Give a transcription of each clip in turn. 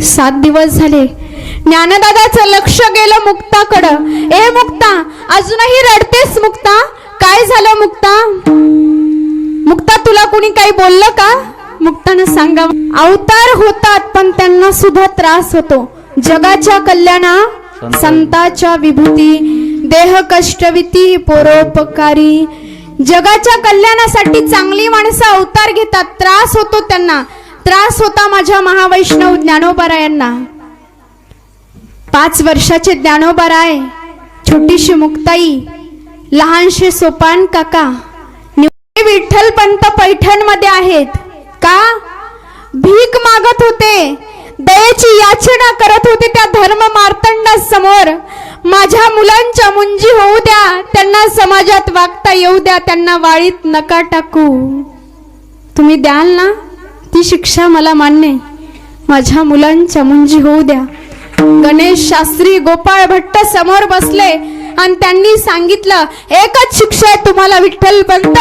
सात दिवस झाले. ज्ञानदादाचं लक्ष गेलं मुक्ताकडं. ए मुक्ता अजूनही रडतेस मुक्ता? काय झालं मुक्ता? मुक्ता तुला कुणी काही बोललं का? मुक्तानं सांगा अवतार होतात पण त्यांना सुद्धा त्रास होतो. जगाच्या कल्याणा संताच्या विभूती देह कष्टविती परोपकारी. जगाच्या कल्याणासाठी चांगली माणसं अवतार घेतात त्रास होतो त्यांना. त्रास होता माझ्या महावैष्णव ज्ञानोबरायांना. पाच वर्षाचे ज्ञानोबराय छोटीशी मुक्ताई लहानशे सोपान काका. निवडे विठ्ठल पंत पैठणमध्ये आहेत. का? भीक मागत होते. दयेची याचना करत होते त्या धर्म मार्तंडा समोर. माझ्या मुलांच्या मुंजी होऊ द्या. त्यांना समाजात वागता येऊ द्या. त्यांना वाळीत नका टाकू. तुम्ही द्याल ना? ती शिक्षा मला मान्य आहे. माझ्या मुलांच्या मुंजी होऊ द्या. गणेश शास्त्री गोपाळ भट्ट समोर बसले आणि त्यांनी सांगितलं एकच शिक्षा आहे तुम्हाला विठ्ठल पंत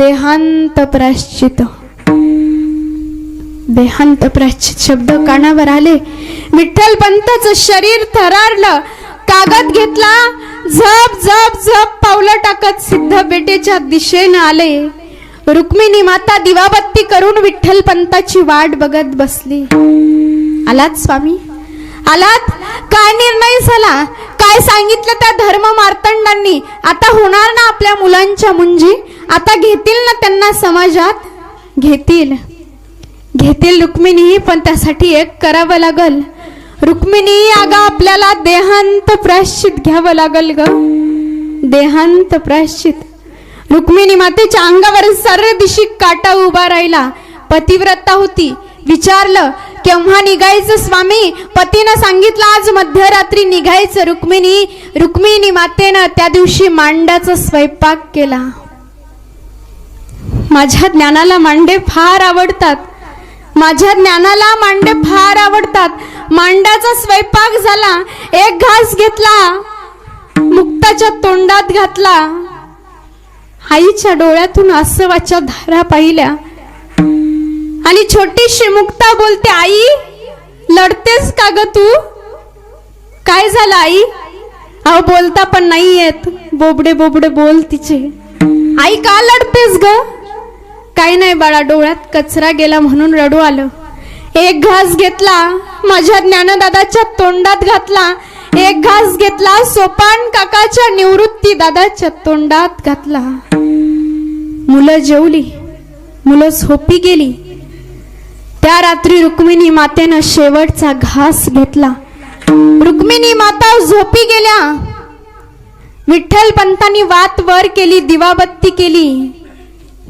देहांत प्राश्चित. देहांत प्राश्चित शब्द कानावर आले. विठ्ठल पंतच शरीर थरारलं. कागद घेतला. झप झप झप पावलं टाकत सिद्ध बेटेच्या दिशेनं आले. रुक्मिणी माता दिवाबत्ती करून विठ्ठल पंताची वाट बघत बसली. आलात स्वामी? आलात? काय निर्णय झाला? काय सांगितलं त्या धर्म मार्तंडांनी? आता होणार ना आपल्या मुलांच्या मुंजी? आता घेतील ना त्यांना समाजात? घेतील. घेतील रुक्मिणी पण त्यासाठी एक करावं लागल. रुक्मिणी अगं आपल्याला देहांत प्राश्चित घ्यावं लागल ग. देहांत प्राश्चित रुक्मिणी मातेच्या अंगावर सर्व दिशी काटा उभा राहिला. पतिव्रता होती. विचारलं केव्हा निघायचं स्वामी? पतीनं सांगितलं आज मध्यरात्री निघायचं रुक्मिणी. रुक्मिणी मातेनं त्या दिवशी मांडाचा स्वयंपाक केला. माझ्या ज्ञानाला मांडे फार आवडतात. माझ्या ज्ञानाला मांडे फार आवडतात. मांडाचा स्वयंपाक झाला. एक घास घेतला. मुक्ताच्या तोंडात घातला. आईच्या डोळ्यातून आसवाच्या धारा पाहिल्या. आणि छोटीशी मुक्ता बोलते आई लढतेस का ग तू? काय झालं आई? अहो बोलता पण नाही येत बोबडे बोबडे बोल तिचे. आई का लढतेस ग? काही नाही बाळा डोळ्यात कचरा गेला म्हणून रडू आलं. एक घास घेतला माझ्या ज्ञानदादाच्या तोंडात घातला एक घास घेतला सोपान काकाच्या निवृत्ती दादाच्या तोंडात घातला. मुलं जेवली मुलं झोपी गेली. त्या रात्री रुक्मिणी मातेनं शेवटचा घास घेतला. रुक्मिणी माता झोपी गेल्या. विठ्ठल पंतांनी वात वर केली दिवाबत्ती केली.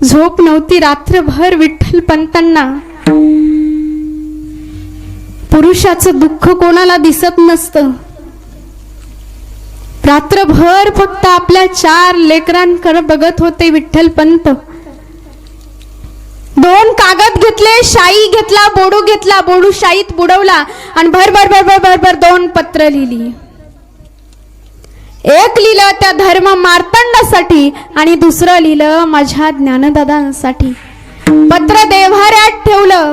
झोप नव्हती रात्रभर विठ्ठल पंतांना. पुरुषाचं दुःख कोणाला दिसत नसतं. रात्रभर फक्त आपल्या चार लेकरांकडे बघत होते विठ्ठल पंत. दोन कागद घेतले शाई घेतला बोडू घेतला बोडू शाईत बुडवला आणि भर भर भर भर भर भर दोन पत्र लिहिली. एक लिहिलं त्या धर्म मार्तंडासाठी आणि दुसरं लिहिलं माझ्या ज्ञानदादांसाठी. पत्र देव्हाऱ्यात ठेवलं.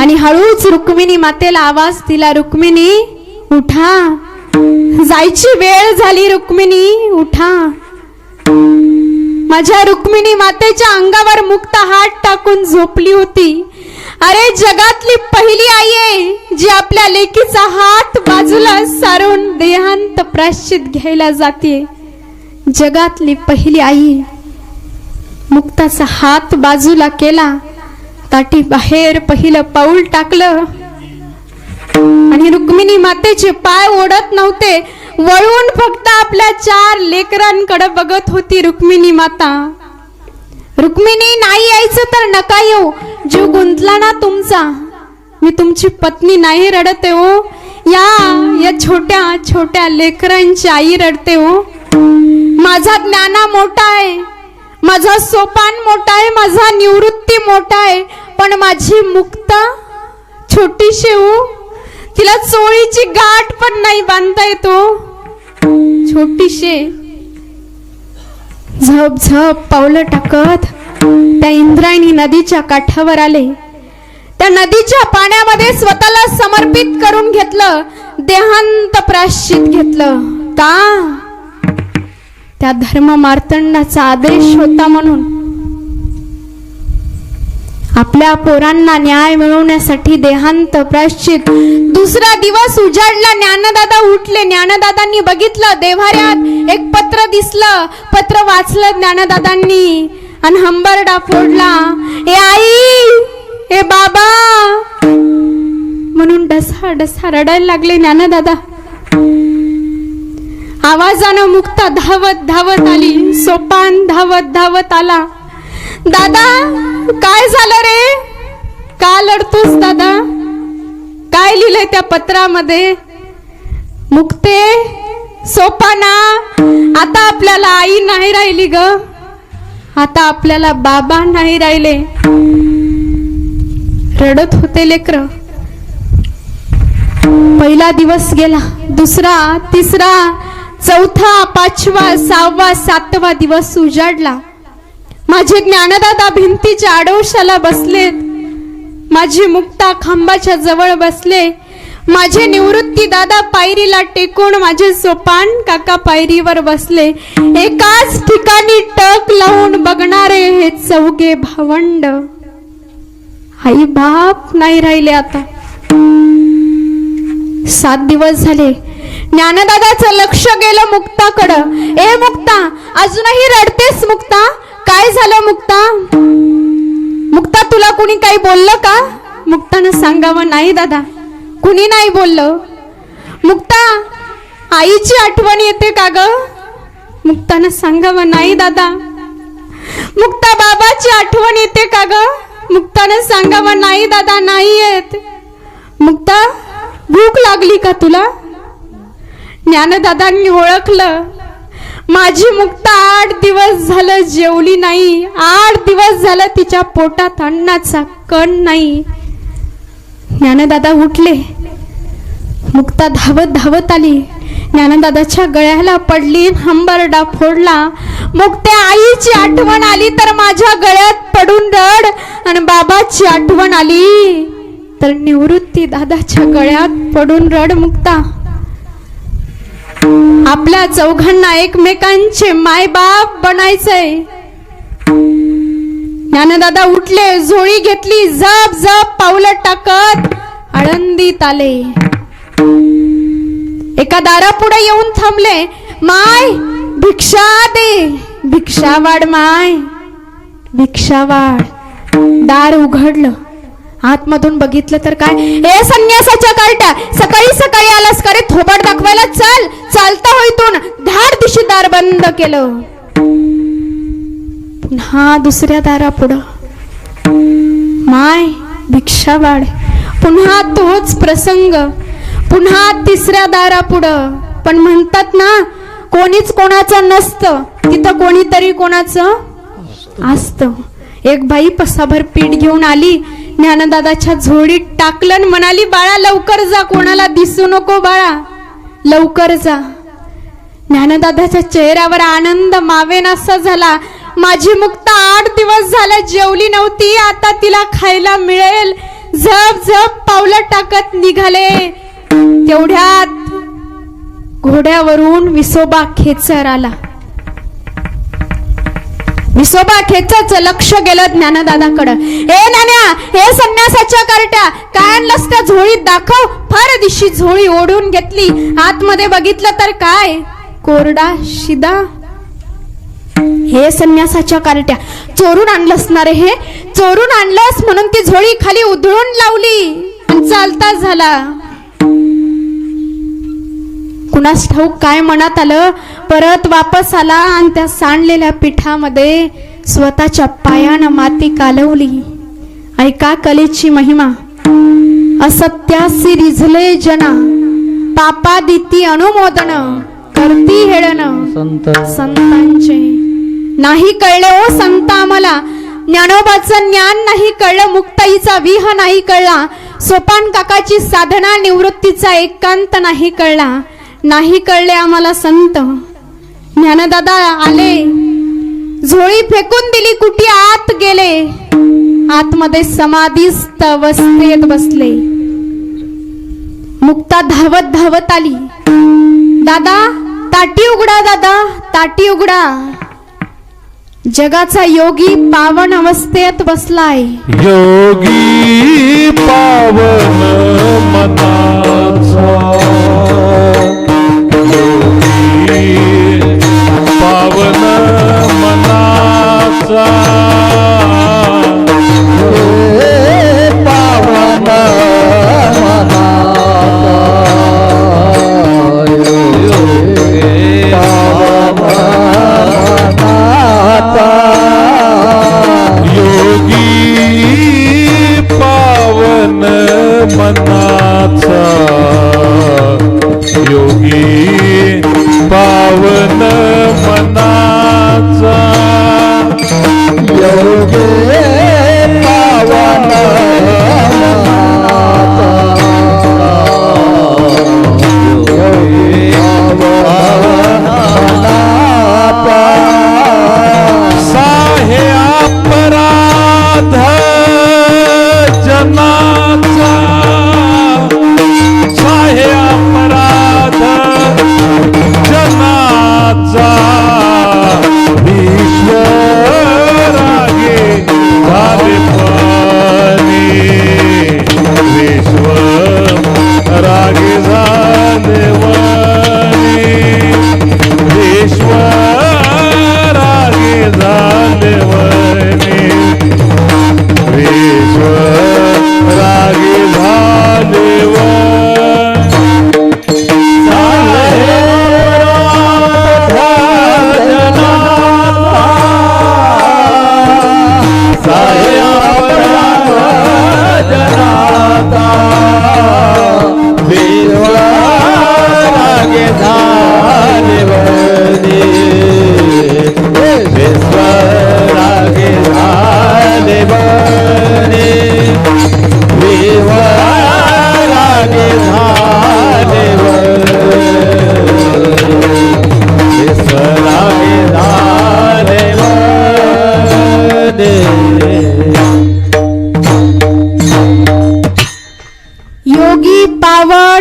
आणि हळूच रुक्मिणी मातेला आवाज दिला रुक्मिणी उठा. जायची वेळ झाली रुक्मिणी उठा. माझ्या रुक्मिणी मातेच्या अंगावर मुक्त हात टाकून झोपली होती. अरे जगातली पहिली आई आहे जी आपल्या लेकीचा हात बाजूला सारून देहांत प्राश्चित घ्यायला जाते. जगातली पहिली आई. मुक्ताचा हात बाजूला केला. ताटी बाहेर पहिलं पाऊल टाकलं. आणि रुक्मिणी मातेचे पाय ओढत नव्हते. वळून फक्त आपल्या चार लेकरांकडे बघत होती रुक्मिणी माता. रुक्मिणी नाही यायचं तर नका येऊ. जीव गुंतला ना तुमचा. मी तुमची पत्नी नाही रडते हो. या या छोट्या छोट्या लेकरांची आई रडते हो. माझा ज्ञाना मोठा आहे. माझा सोपान मोठा आहे. माझा निवृत्ती मोठा आहे. पण माझी मुक्ता छोटीशी हो. तिला चोळीची गाठ पण नाही बांधता येतो छोटीशे. झप झप पावलं टाकत. त्या इंद्रायणी नदीच्या काठावर आले. त्या नदीच्या पाण्यामध्ये स्वतःला समर्पित करून घेतलं. देहांत प्राश्चित घेतलं. का? त्या धर्म मार्तंडाचा आदेश होता म्हणून. आपल्या पोरांना न्याय मिळवण्यासाठी देहांत प्राश्चित दुसरा दिवस उजाडला ज्ञानदादा उठले. ज्ञानदादांनी बघितलं देव्हाऱ्यात एक पत्र दिसलं. पत्र वाचलं ज्ञानदादांनी आणि हंबरडा फोडला. ए आई ए बाबा. म्हणून डसा डसा रडायला लागले ज्ञानदादा. आवाजानं मुक्ता धावत धावत आली. सोपान धावत धावत आला. दादा काय झालं रे? का लढतोस दादा? काय लिहिलंय त्या पत्रामध्ये? मुक्ते सोपाना आता आपल्याला आई नाही राहिली ग. आता आपल्याला बाबा नाही राहिले. रडत होते लेकर. पहिला दिवस गेला दुसरा तिसरा चौथा पाचवा सहावा सातवा दिवस उजाडला. माझे ज्ञानदादा भिंतीच्या आडोशाला बसलेत माझी मुक्ता खांबाच्या जवळ बसले. माझे निवृत्ती दादा पायरीला टेकून माझे सोपान काका पायरीवर बसले. एकाच ठिकाणी टक लावून बघणारे हे चौघे भावंड. आई बाप नाही राहिले आता. सात दिवस झाले. ज्ञानदादाचं लक्ष गेलं मुक्ताकडं. ए मुक्ता अजूनही रडतेस मुक्ता? काय झालं मुक्ता? मुक्ता तुला कुणी काही बोललं का? मुक्तानं सांगावं नाही दादा. कुणी नाही बोललं. मुक्ता आईची आठवण येते का ग? मुक्तानं सांगावं नाही दादा. मुक्ता बाबाची आठवण येते का ग? मुक्तानं सांगावं नाही दादा नाही येत. मुक्ता भूक लागली का तुला? ज्ञानदादांनी ओळखलं. माझी मुक्ता आठ दिवस झालं जेवली नाही. आठ दिवस झालं तिच्या पोटात अन्नाचा कण नाही. ज्ञानदादा उठले. मुक्ता धावत धावत आली. ज्ञानदादाच्या गळ्याला पडली हंबरडा फोडला. मग त्या आईची आठवण आली तर माझ्या गळ्यात पडून रड आणि बाबाची आठवण आली. तर निवृत्ती दादाच्या गळ्यात पडून रड मुक्ता. आपल्या चौघांना एकमेकांचे मायबाप बनायचंय. ज्ञानदादा उठले झोळी घेतली जप जप पावलं टाकत आळंदीत आले. एका दारापुढे येऊन थांबले माय भिक्षा दे भिक्षा वाढ माय भिक्षा वाढ. दार उघडलं. आतमधून बघितलं तर काय? हे संन्यासाच्या कार्ट्या सकाळी सकाळी आलास का रे? थोबाड दाखवायला चल. चालता होईतून धाड दिशी दार बंद केलं. पुन्हा दुसऱ्या दारापुढं. माय भिक्षा वाढ. पुन्हा तोच प्रसंग. पुन्हा तिसऱ्या दारापुढं. पण म्हणतात ना कोणीच कोणाचं नसतं. तिथं कोणीतरी कोणाचं असतं. एक बाई पसाभर पीठ घेऊन आली. ज्ञानदादाच्या झोडीत टाकलं म्हणाली बाळा लवकर जा कोणाला दिसू नको बाळा. लवकर जा. ज्ञानदादाच्या चेहऱ्यावर आनंद मावेनासा झाला. माझी मुक्ता आठ दिवस झाला जेवली नव्हती. आता तिला खायला मिळेल. झप झप पावलं टाकत निघाले. तेवढ्यात घोड्यावरून विसोबा खेचर आला. विसोबा खेचच लक्ष गेलं ज्ञानदादाकडं. हे नान्या हे संन्यासाच्या कार्ट्या काय आणलंस त्या झोळीत दाखव फार दिशी झोळी ओढून घेतली. आतमध्ये बघितलं तर काय? कोरडा शिदा. हे संन्यासाच्या कार्ट्या. चोरून आणलंस ना रे हे? चोरून आणलंस म्हणून ती झोळी खाली उधळून लावली. चालता झाला. कुणास ठाऊक काय मनात आलं परत वापस आला आणि त्या सांडलेल्या पिठामध्ये स्वतःच्या पायानं माती कालवली. ऐका कलेची महिमा. असत्यासी रिझले जना. पापा दिती अनुमोदन. करती हेळन. संत. संतांचे. नाही कळले ओ संत आम्हाला. ज्ञानोबाचं ज्ञान नाही कळलं मुक्ताईचा विह नाही कळला. सोपान काकाची साधना निवृत्तीचा एकांत नाही कळला. नाही कळले आम्हाला संत. ज्ञानदादा आले. झोळी फेकून दिली कुठे आत गेले? आतमध्ये समाधीस्त अवस्थेत बसले. मुक्ता धावत धावत आली. दादा ताटी उघडा दादा ताटी उघडा. जगाचा योगी पावन अवस्थेत बसलाय. योगी पावन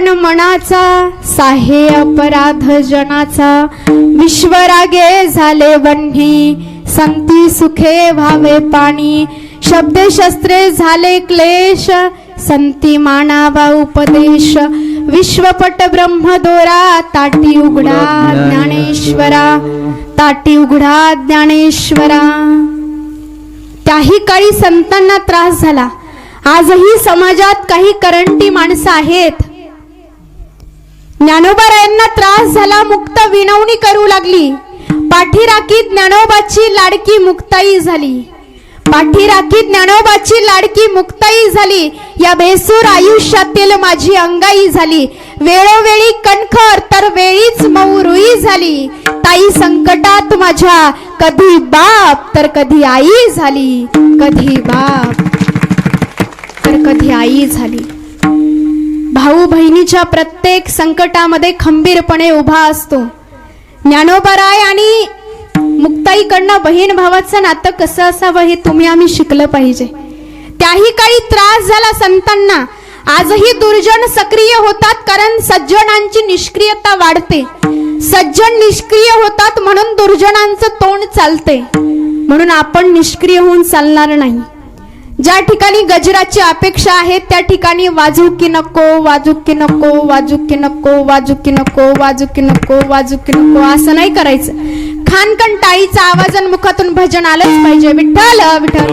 पावन मनाचा साहे अपराध जनाचा. विश्वरागे झाले वन्ही संती सुखे व्हावे पाणी. शब्द शस्त्रे झाले क्लेश संती मानावा उपदेश. विश्वपट ब्रह्मदोरा ताटी उघडा ज्ञानेश्वरा. ताटी उघडा ज्ञानेश्वरा. त्याही काळी संतांना त्रास झाला. आजही समाजात काही करंटी माणसं आहेत. ज्ञानोबारायांना त्रास झाला मुक्त विनवणी करू लागली. पाठीराखीत ज्ञानोबाची लाडकी मुक्ताई झाली. पाठीराखीत ज्ञानोबाची लाडकी मुक्ताई झाली. या बेसूर आयुष्यातील माझी अंगाई झाली. वेळोवेळी कणखर तर वेळीच मऊ रुई झाली. ताई संकटात माझ्या कधी बाप तर कधी आई झाली. कधी बाप तर कधी आई झाली. भाऊ बहिणीच्या प्रत्येक संकटामध्ये खंबीरपणे उभा असतो. ज्ञानोबराय आणि मुक्ताईकडनं बहीण भावाचं नातं कसं असावं हे तुम्ही आम्ही शिकलं पाहिजे. त्याही काळी त्रास झाला संतांना. आजही दुर्जन सक्रिय होतात कारण सज्जनांची निष्क्रियता वाढते. सज्जन निष्क्रिय होतात म्हणून दुर्जनांचं तोंड चालते. म्हणून आपण निष्क्रिय होऊन चालणार नाही. ज्या ठिकाणी गजराची अपेक्षा आहे त्या ठिकाणी वाजू की नको वाजूकी नको वाजूकी नको वाजूकी नको वाजूकी नको वाजूकी नको असं नाही करायचं. खानकन टाळीचा आवाज मुखातून भजन आलंच पाहिजे. विठ्ठल विठ्ठल.